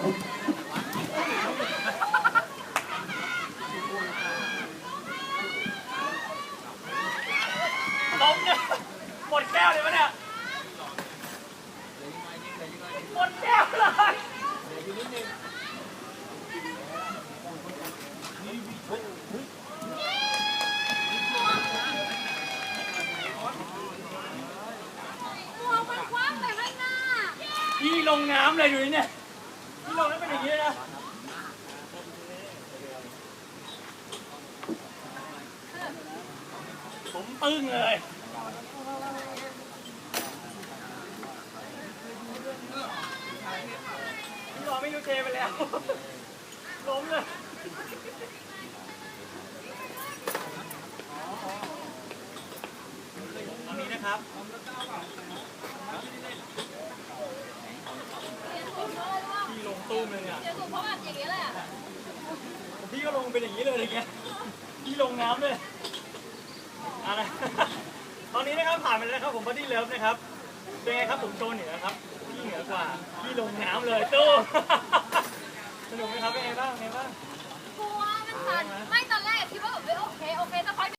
ล้มเนี่ยหมดแก้วเลยวะเนี่ยหมดแก้วเลยหัวมันคว้างไปข้างหน้าพี่ลงน้ำเลยดูนี่เนี่ย พี่ลงแล้วเป็นอย่างนี้นะผมปึ้งเลย พี่รอไม่รู้เทไปแล้ว ล้มเลยตอนนี้นะครับ พี่ลง ตู้มเลยเนี่ยเดี๋ยวถูกเพราะแบบอย่างนี้แหละพี่ก็ลงเป็นอย่างนี้เลยอะไรเงี้ยพี่ลงน้ำเลยอะไรตอนนี้นะครับผ่านไปแล้วครับผมบัดดี้เลิฟนะครับเป็นไงครับผมโชว์เหนือครับพี่เหนือกว่าพี่ลงน้ำเลยตู้